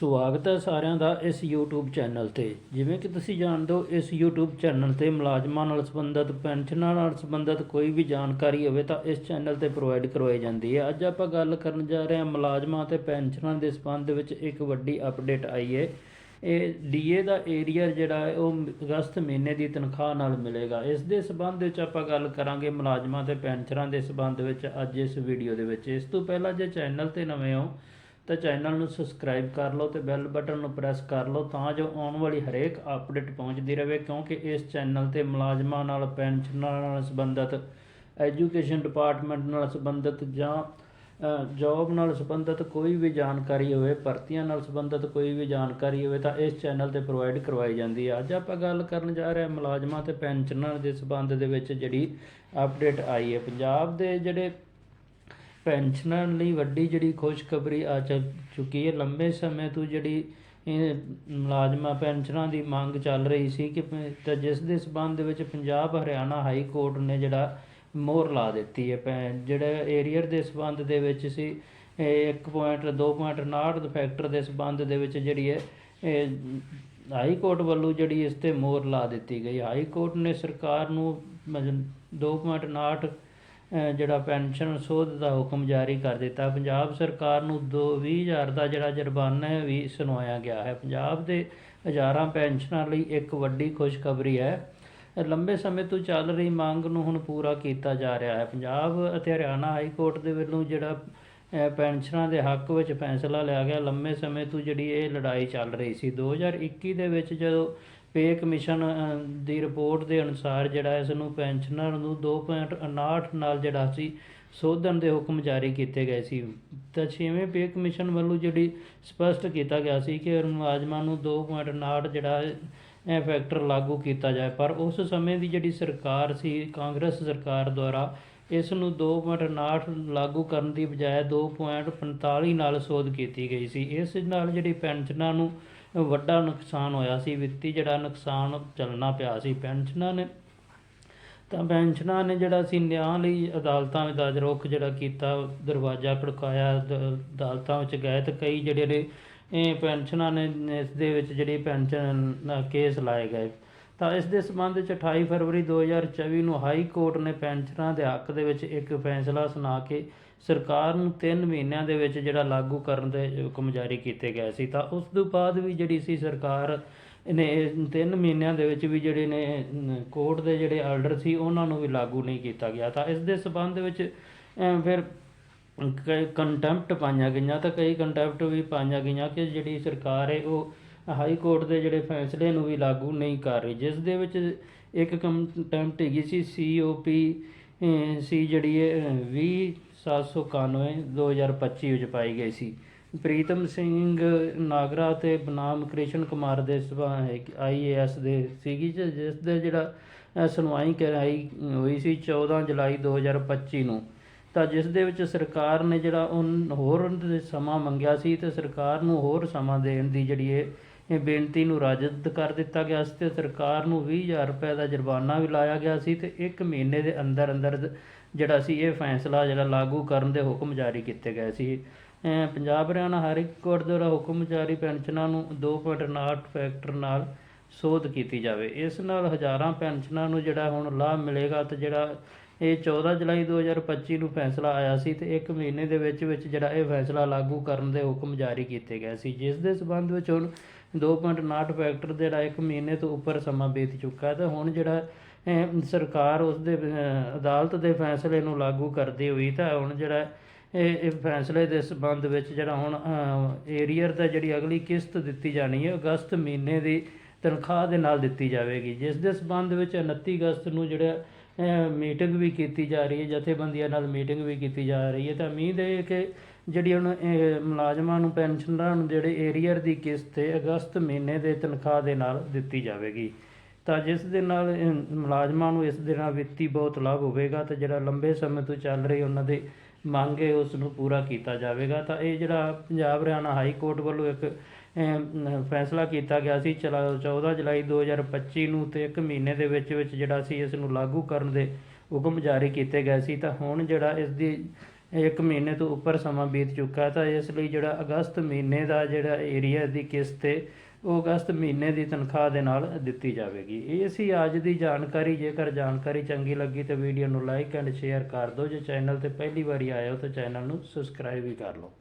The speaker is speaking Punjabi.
ਸਵਾਗਤ ਹੈ ਸਾਰਿਆਂ ਦਾ ਇਸ YouTube ਚੈਨਲ ਤੇ। ਜਿਵੇਂ ਕਿ ਤੁਸੀਂ ਜਾਣਦੇ ਹੋ, ਇਸ YouTube ਚੈਨਲ ਤੇ ਮੁਲਾਜ਼ਮਾਂ ਨਾਲ ਸੰਬੰਧਿਤ, ਪੈਨਸ਼ਨਾਂ ਨਾਲ ਸੰਬੰਧਿਤ ਕੋਈ ਵੀ ਜਾਣਕਾਰੀ ਹੋਵੇ ਤਾਂ ਇਸ ਚੈਨਲ ਤੇ ਪ੍ਰੋਵਾਈਡ ਕਰਵਾਈ ਜਾਂਦੀ ਹੈ। ਅੱਜ ਆਪਾਂ ਗੱਲ ਕਰਨ ਜਾ ਰਹੇ ਹਾਂ ਮੁਲਾਜ਼ਮਾਂ ਤੇ ਪੈਨਸ਼ਨਾਂ ਦੇ ਸੰਬੰਧ ਵਿੱਚ ਇੱਕ ਵੱਡੀ ਅਪਡੇਟ ਆਈ ਹੈ। ਇਹ ਡੀਏ ਦਾ ਏਰੀਆ ਜਿਹੜਾ ਹੈ, ਉਹ ਅਗਸਤ ਮਹੀਨੇ ਦੀ ਤਨਖਾਹ ਨਾਲ ਮਿਲੇਗਾ। ਇਸ ਦੇ ਸੰਬੰਧ ਵਿੱਚ ਆਪਾਂ ਗੱਲ ਕਰਾਂਗੇ ਮੁਲਾਜ਼ਮਾਂ ਤੇ ਪੈਨਸ਼ਨਾਂ ਦੇ ਸੰਬੰਧ ਵਿੱਚ ਅੱਜ ਇਸ ਵੀਡੀਓ ਦੇ ਵਿੱਚ। ਇਸ ਤੋਂ ਪਹਿਲਾਂ ਜੇ ਚੈਨਲ ਤੇ ਨਵੇਂ ਹੋ ਤਾਂ ਚੈਨਲ ਨੂੰ ਸਬਸਕ੍ਰਾਈਬ ਕਰ ਲਓ ਤੇ ਬੈਲ ਬਟਨ ਨੂੰ ਪ੍ਰੈਸ ਕਰ ਲਓ ਤਾਂ ਜੋ ਆਉਣ ਵਾਲੀ ਹਰੇਕ ਅਪਡੇਟ ਪਹੁੰਚਦੀ ਰਹੇ ਕਿਉਂਕਿ ਇਸ ਚੈਨਲ ਤੇ ਮੁਲਾਜ਼ਮਾਂ ਨਾਲ, ਪੈਨਸ਼ਨਾਂ ਨਾਲ ਸੰਬੰਧਿਤ, ਐਜੂਕੇਸ਼ਨ ਡਿਪਾਰਟਮੈਂਟ ਨਾਲ ਸੰਬੰਧਿਤ ਜਾਂ ਜੌਬ ਨਾਲ ਸੰਬੰਧਿਤ ਕੋਈ ਵੀ ਜਾਣਕਾਰੀ ਹੋਵੇ, ਭਰਤੀਆਂ ਨਾਲ ਸੰਬੰਧਿਤ ਕੋਈ ਵੀ ਜਾਣਕਾਰੀ ਹੋਵੇ ਤਾਂ ਇਸ ਚੈਨਲ ਤੇ ਪ੍ਰੋਵਾਈਡ ਕਰਵਾਈ ਜਾਂਦੀ ਹੈ। ਅੱਜ ਆਪਾਂ ਗੱਲ ਕਰਨ ਜਾ ਰਹੇ ਹਾਂ ਮੁਲਾਜ਼ਮਾਂ ਤੇ ਪੈਨਸ਼ਨਾਂ ਦੇ ਸੰਬੰਧ ਦੇ ਵਿੱਚ ਜਿਹੜੀ ਅਪਡੇਟ ਆਈ ਹੈ। ਪੰਜਾਬ ਦੇ ਜਿਹੜੇ ਪੈਨਸ਼ਨਾਂ ਲਈ ਵੱਡੀ ਜਿਹੜੀ ਖੁਸ਼ਖਬਰੀ ਆ ਚੁੱਕੀ ਹੈ। ਲੰਬੇ ਸਮੇਂ ਤੋਂ ਜਿਹੜੀ ਇਹ ਮੁਲਾਜ਼ਮਾਂ ਪੈਨਸ਼ਨਾਂ ਦੀ ਮੰਗ ਚੱਲ ਰਹੀ ਸੀ ਕਿ ਪ- ਤਾਂ ਜਿਸ ਦੇ ਸਬੰਧ ਦੇ ਵਿੱਚ ਪੰਜਾਬ ਹਰਿਆਣਾ ਹਾਈ ਕੋਰਟ ਨੇ ਜਿਹੜਾ ਮੋਹਰ ਲਾ ਦਿੱਤੀ ਹੈ। ਪੈ- ਜਿਹੜਾ ਏਰੀਅਰ ਦੇ ਸਬੰਧ ਦੇ ਵਿੱਚ ਸੀ, ਇਹ 1.2.59 ਫੈਕਟਰ ਦੇ ਸਬੰਧ ਦੇ ਵਿੱਚ ਜਿਹੜੀ ਹੈ ਹਾਈ ਕੋਰਟ ਵੱਲੋਂ ਜਿਹੜੀ ਇਸ ਤੇ ਮੋਹਰ ਲਾ ਦਿੱਤੀ ਗਈ। ਹਾਈ ਕੋਰਟ ਨੇ ਸਰਕਾਰ ਨੂੰ ਮਜ- 2.59 ਅਹ ਜਿਹੜਾ ਪੈਨਸ਼ਨ ਸੋਧ ਦਾ ਹੁਕਮ ਜਾਰੀ ਕਰ ਦਿੱਤਾ, ਪੰਜਾਬ ਸਰਕਾਰ ਨੂੰ ਦੋ 20000 ਦਾ ਜਿਹੜਾ ਜੁਰਮਾਨਾ ਵੀ ਸੁਣਾਇਆ ਗਿਆ ਹੈ। ਪੰਜਾਬ ਦੇ ਹਜ਼ਾਰਾਂ ਪੈਨਸ਼ਨਾਂ ਲਈ ਇੱਕ ਵੱਡੀ ਖੁਸ਼ਖਬਰੀ ਹੈ। ਲੰਬੇ ਸਮੇਂ ਤੋਂ ਚੱਲ ਰਹੀ ਮੰਗ ਨੂੰ ਹੁਣ ਪੂਰਾ ਕੀਤਾ ਜਾ ਰਿਹਾ ਹੈ। ਪੰਜਾਬ ਅਤੇ ਹਰਿਆਣਾ ਹਾਈ ਕੋਰਟ ਦੇ ਵੱਲੋਂ ਜਿਹੜਾ ਅਹ ਪੈਨਸ਼ਨਾਂ ਦੇ ਹੱਕ ਵਿੱਚ ਫੈਸਲਾ ਲਿਆ ਗਿਆ। ਲੰਮੇ ਸਮੇਂ ਤੋਂ ਜਿਹੜੀ ਇਹ ਲੜਾਈ ਚੱਲ ਰਹੀ ਸੀ। 2021 ਦੇ ਵਿੱਚ ਜਦੋਂ ਪੇ ਕਮਿਸ਼ਨ ਦੀ ਰਿਪੋਰਟ ਦੇ ਅਨੁਸਾਰ ਜਿਹੜਾ ਇਸ ਨੂੰ ਪੈਨਸ਼ਨਰ ਨੂੰ 2.59 ਨਾਲ ਜਿਹੜਾ ਸੀ, ਸੋਧਣ ਦੇ ਹੁਕਮ ਜਾਰੀ ਕੀਤੇ ਗਏ ਸੀ। ਤਾਂ ਛੇਵੇਂ ਪੇ ਕਮਿਸ਼ਨ ਵੱਲੋਂ ਜਿਹੜੀ ਸਪਸ਼ਟ ਕੀਤਾ ਗਿਆ ਸੀ ਕਿ ਮੁਲਾਜ਼ਮਾਂ ਨੂੰ 2.59 ਜਿਹੜਾ ਇਹ ਫੈਕਟਰ ਲਾਗੂ ਕੀਤਾ ਜਾਏ। ਪਰ ਉਸ ਸਮੇਂ ਦੀ ਜਿਹੜੀ ਸਰਕਾਰ ਸੀ, ਕਾਂਗਰਸ ਸਰਕਾਰ ਦੁਆਰਾ ਇਸ ਨੂੰ 2.59 ਲਾਗੂ ਕਰਨ ਦੀ ਬਜਾਏ 2.45 ਨਾਲ ਸੋਧ ਕੀਤੀ ਗਈ ਸੀ। ਇਸ ਨਾਲ ਜਿਹੜੀ ਪੈਨਸ਼ਨਾਂ ਨੂੰ ਵੱਡਾ ਨੁਕਸਾਨ ਹੋਇਆ ਸੀ, ਵਿੱਤੀ ਜਿਹੜਾ ਨੁਕਸਾਨ ਚੱਲਣਾ ਪਿਆ ਸੀ। ਪੈਨਸ਼ਨਾਂ ਨੇ ਤਾਂ ਪੈਨਸ਼ਨਾਂ ਨੇ ਜਿਹੜਾ ਸੀ, ਨਿਆਂ ਲਈ ਅਦਾਲਤਾਂ ਦਾ ਰੁੱਖ ਜਿਹੜਾ ਕੀਤਾ, ਦਰਵਾਜ਼ਾ ਖੜਕਾਇਆ, ਦ- ਅਦਾਲਤਾਂ ਵਿੱਚ ਗਏ ਤੇ ਕਈ ਜਿਹੜੇ ਨੇ, ਇਹ ਪੈਨਸ਼ਨਾਂ ਨੇ, ਇਸ ਦੇ ਵਿੱਚ ਜਿਹੜੀ ਪੈਨਸ਼ਨ ਕੇਸ ਲਾਏ ਗਏ। ਤਾਂ ਇਸ ਦੇ ਸੰਬੰਧ ਵਿੱਚ 28 ਫਰਵਰੀ 2024 ਨੂੰ ਹਾਈ ਕੋਰਟ ਨੇ ਪੈਨਸ਼ਨਾਂ ਦੇ ਹੱਕ ਦੇ ਵਿੱਚ ਇੱਕ ਫੈਸਲਾ ਸੁਣਾ ਕੇ ਸਰਕਾਰ ਨੂੰ 3 ਮਹੀਨਿਆਂ ਦੇ ਵਿੱਚ ਜਿਹੜਾ ਲਾਗੂ ਕਰਨ ਦੇ ਹੁਕਮ ਜਾਰੀ ਕੀਤੇ ਗਏ ਸੀ। ਤਾਂ ਉਸ ਤੋਂ ਬਾਅਦ ਵੀ ਜਿਹੜੀ ਸੀ ਸਰਕਾਰ ਨੇ 3 ਮਹੀਨਿਆਂ ਦੇ ਵਿੱਚ ਵੀ ਜਿਹੜੇ ਨੇ ਕੋਰਟ ਦੇ ਜਿਹੜੇ ਆਰਡਰ ਸੀ, ਉਹਨਾਂ ਨੂੰ ਵੀ ਲਾਗੂ ਨਹੀਂ ਕੀਤਾ ਗਿਆ। ਤਾਂ ਇਸ ਦੇ ਸੰਬੰਧ ਵਿੱਚ ਫਿਰ ਕਈ ਕੰਟੈਂਪਟ ਪਾਈਆਂ ਗਈਆਂ। ਤਾਂ ਕਈ ਕੰਟੈਂਪਟ ਵੀ ਪਾਈਆਂ ਗਈਆਂ ਕਿ ਜਿਹੜੀ ਸਰਕਾਰ ਹੈ, ਉਹ ਹਾਈ ਕੋਰਟ ਦੇ ਜਿਹੜੇ ਫੈਸਲੇ ਨੂੰ ਵੀ ਲਾਗੂ ਨਹੀਂ ਕਰ ਰਹੀ, ਜਿਸ ਦੇ ਵਿੱਚ ਇੱਕ ਕੰਟੈਂਪਟ ਹੈਗੀ ਸੀ ਸੀਓਪੀ ਸੀ ਜਿਹੜੀ ਹੈ 20791 2025 ਵਿੱਚ ਪਾਈ ਗਈ ਸੀ। ਪ੍ਰੀਤਮ ਸਿੰਘ ਨਾਗਰਾ ਤੇ ਬਨਾਮ ਕ੍ਰਿਸ਼ਨ ਕੁਮਾਰ ਦੇ ਸਭਾ ਆਈਏਐਸ ਦੇ ਸੀਗੀ ਜਿ- ਜਿਸ ਦੇ ਜਿਹੜਾ ਸੁਣਵਾਈ ਕਰਾਈ ਹੋਈ ਸੀ 14 ਜੁਲਾਈ 2025 ਨੂੰ। ਤਾਂ ਜਿਸ ਦੇ ਵਿੱਚ ਸਰਕਾਰ ਨੇ ਜਿਹੜਾ ਉਨ, ਹੋਰ ਸਮਾਂ ਮੰਗਿਆ ਸੀ ਤੇ ਸਰਕਾਰ ਨੂੰ ਹੋਰ ਸਮਾਂ ਦੇਣ ਦੀ ਜਿਹੜੀ ਇਹ ਇਹ ਬੇਨਤੀ ਨੂੰ ਰਾਜਦ ਕਰ ਦਿੱਤਾ ਗਿਆ ਸੀ ਤੇ ਸਰਕਾਰ ਨੂੰ 20000 ਰੁਪਏ ਦਾ ਜੁਰਮਾਨਾ ਵੀ ਲਾਇਆ ਗਿਆ ਸੀ ਤੇ 1 ਮਹੀਨੇ ਦੇ ਅੰਦਰ ਅੰਦਰ ਜਿਹੜਾ ਸੀ ਇਹ ਫੈਸਲਾ ਜਿਹੜਾ ਲਾਗੂ ਕਰਨ ਦੇ ਹੁਕਮ ਜਾਰੀ ਕੀਤੇ ਗਏ ਸੀ। ਪੰਜਾਬ ਹਰਿਆਣਾ ਹਰ ਇੱਕ ਕੋਰਟ ਦੁਆਰਾ ਹੁਕਮ ਜਾਰੀ ਪੈਨਸ਼ਨਾਂ ਨੂੰ 2.59 ਫੈਕਟਰ ਨਾਲ ਸੋਧ ਕੀਤੀ ਜਾਵੇ। ਇਸ ਨਾਲ ਹਜ਼ਾਰਾਂ ਪੈਨਸ਼ਨਾਂ ਨੂੰ ਜਿਹੜਾ ਹੁਣ ਲਾਭ ਮਿਲੇਗਾ ਤੇ ਜਿਹੜਾ ਇਹ 14 ਜੁਲਾਈ 2025 ਨੂੰ ਫੈਸਲਾ ਆਇਆ ਸੀ ਤੇ ਇੱਕ ਮਹੀਨੇ ਦੇ ਵਿੱਚ ਵਿੱਚ ਜਿਹੜਾ ਇਹ ਫੈਸਲਾ ਲਾਗੂ ਕਰਨ ਦੇ ਹੁਕਮ ਜਾਰੀ ਕੀਤੇ ਗਏ ਸੀ, ਜਿਸ ਦੇ ਸਬੰਧ ਵਿੱਚ ਹੁਣ 2.59 ਫੈਕਟਰ ਜਿਹੜਾ ਇੱਕ ਮਹੀਨੇ ਤੋਂ ਉੱਪਰ ਸਮਾਂ ਬੀਤ ਚੁੱਕਾ ਹੈ ਤੇ ਹੁਣ ਜਿਹੜਾ ਸਰਕਾਰ ਉਸ ਦੇ ਅਦਾਲਤ ਦੇ ਫੈਸਲੇ ਨੂੰ ਲਾਗੂ ਕਰਦੀ ਹੋਈ ਤਾਂ ਹੁਣ ਜਿਹੜਾ ਇਹ ਇਹ ਫੈਸਲੇ ਦੇ ਸਬੰਧ ਵਿੱਚ ਜਿਹੜਾ ਹੁਣ ਏਰੀਅਰ ਦਾ ਜਿਹੜੀ ਅਗਲੀ ਕਿਸ਼ਤ ਦਿੱਤੀ ਜਾਣੀ ਹੈ, ਅਗਸਤ ਮਹੀਨੇ ਦੀ ਤਨਖਾਹ ਦੇ ਨਾਲ ਦਿੱਤੀ ਜਾਵੇਗੀ, ਜਿਸ ਦੇ ਸਬੰਧ ਵਿੱਚ 29 ਅਗਸਤ ਨੂੰ ਜਿਹੜਾ ਮੀਟਿੰਗ ਵੀ ਕੀਤੀ ਜਾ ਰਹੀ ਹੈ, ਜਥੇਬੰਦੀਆਂ ਨਾਲ ਮੀਟਿੰਗ ਵੀ ਕੀਤੀ ਜਾ ਰਹੀ ਹੈ। ਤਾਂ ਉਮੀਦ ਹੈ ਕਿ ਜਿਹੜੀ ਹੁਣ ਮੁਲਾਜ਼ਮਾਂ ਨੂੰ, ਪੈਨਸ਼ਨਰਾਂ ਨੂੰ ਜਿਹੜੇ ਏਰੀਅਰ ਦੀ ਕਿਸ਼ਤ ਹੈ, ਅਗਸਤ ਮਹੀਨੇ ਦੇ ਤਨਖਾਹ ਦੇ ਨਾਲ ਦਿੱਤੀ ਜਾਵੇਗੀ। ਤਾਂ ਜਿਸ ਦੇ ਨਾਲ ਮੁਲਾਜ਼ਮਾਂ ਨੂੰ ਇਸ ਦੇ ਨਾਲ ਵਿੱਤੀ ਬਹੁਤ ਲਾਭ ਹੋਵੇਗਾ ਤੇ ਜਿਹੜਾ ਲੰਬੇ ਸਮੇਂ ਤੋਂ ਚੱਲ ਰਹੀ ਉਹਨਾਂ ਦੇ ਮੰਗ ਹੈ ਉਸ ਨੂੰ ਪੂਰਾ ਕੀਤਾ ਜਾਵੇਗਾ। ਤਾਂ ਇਹ ਜਿਹੜਾ ਪੰਜਾਬ ਹਰਿਆਣਾ ਹਾਈ ਕੋਰਟ ਵੱਲੋਂ ਇੱਕ ਫੈਸਲਾ ਕੀਤਾ ਗਿਆ ਸੀ ਚਲਾ 14 ਜੁਲਾਈ 2025 ਨੂੰ ਤੇ ਇੱਕ ਮਹੀਨੇ ਦੇ ਵਿੱਚ ਵਿੱਚ ਜਿਹੜਾ ਸੀ ਇਸ ਨੂੰ ਲਾਗੂ ਕਰਨ ਦੇ ਹੁਕਮ ਜਾਰੀ ਕੀਤੇ ਗਏ ਸੀ। ਤਾਂ ਹੁਣ ਜਿਹੜਾ ਇਸ ਦੀ ਇੱਕ ਮਹੀਨੇ ਤੋਂ ਉੱਪਰ ਸਮਾਂ ਬੀਤ ਚੁੱਕਾ ਤਾਂ ਇਸ ਲਈ ਜਿਹੜਾ ਅਗਸਤ ਮਹੀਨੇ ਦਾ ਜਿਹੜਾ ਏਰੀਆ ਦੀ ਕਿਸ਼ਤ 'ਤੇ ਉਹ ਅਗਸਤ ਮਹੀਨੇ ਦੀ ਤਨਖਾਹ ਦੇ ਨਾਲ ਦਿੱਤੀ ਜਾਵੇਗੀ। ਇਹ ਸੀ ਅੱਜ ਦੀ ਜਾਣਕਾਰੀ। ਜੇਕਰ ਜਾਣਕਾਰੀ ਚੰਗੀ ਲੱਗੀ ਤਾਂ ਵੀਡੀਓ ਨੂੰ ਲਾਈਕ ਐਂਡ ਸ਼ੇਅਰ ਕਰ ਦਿਓ। ਜੇ ਚੈਨਲ ਤੇ ਪਹਿਲੀ ਵਾਰੀ ਆਏ ਹੋ ਤਾਂ ਚੈਨਲ ਨੂੰ ਸਬਸਕ੍ਰਾਈਬ ਵੀ ਕਰ ਲਓ।